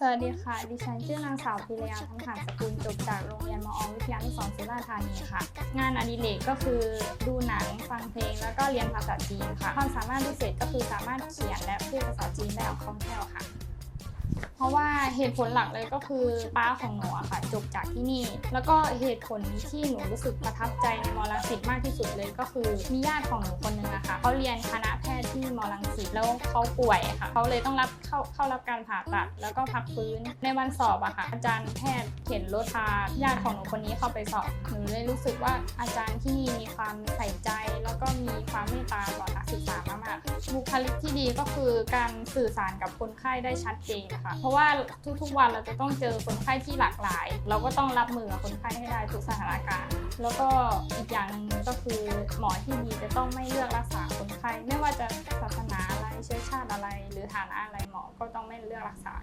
สวัสดีค่ะ ดิฉันชื่อนางสาวพิรยาทั้งหานสกุลจบจากโรงเรียนมอวิทยานุสรณ์สุราษฎร์ธานีค่ะ งานอดิเรกก็คือดูหนังฟังเพลงแล้วก็เรียนภาษาจีนค่ะ ความสามารถพิเศษก็คือสามารถเขียนและพูดภาษาจีนได้อย่างคล่องแคล่วค่ะ เพราะว่าเหตุผลหลักเลยก็คือป้าของหนูอะค่ะจบจากที่นี่ แล้วก็เหตุผลที่หนูรู้สึกประทับใจในมอลังสิตมากที่สุดเลยก็คือมีญาติของหนูคนหนึงอะค่ะเขาเรียนคณะ ที่มอลังสิตแล้วเขาป่วยค่ะเขาเลยต้องรับเข้าเข้ารับการผ่าตัด แล้วก็พักฟื้นในวันสอบอะค่ะ อาจารย์แพทย์เข็นรถพาญาติของหนูคนนี้เข้าไปสอบหนูเลยรู้สึกว่าอาจารย์ที่นี่มีความใส่ใจ แล้วก็มีความเมตตาต่อนักศึกษามากๆบุคลิกที่ดีก็คือการสื่อสารกับคนไข้ได้ชัดเจนนะคะเพราะว่าทุกๆวันเราจะต้องเจอคนไข้ที่หลากหลาย เราก็ต้องรับมือกับคนไข้ให้ได้ทุกสถานการณ์ แล้วก็อีกอย่างหนึ่งก็คือหมอที่ดีจะต้องไม่เลือกรักษาคนไข้ ฐานะอะไรหมอก็ต้องไม่เลือกรักษา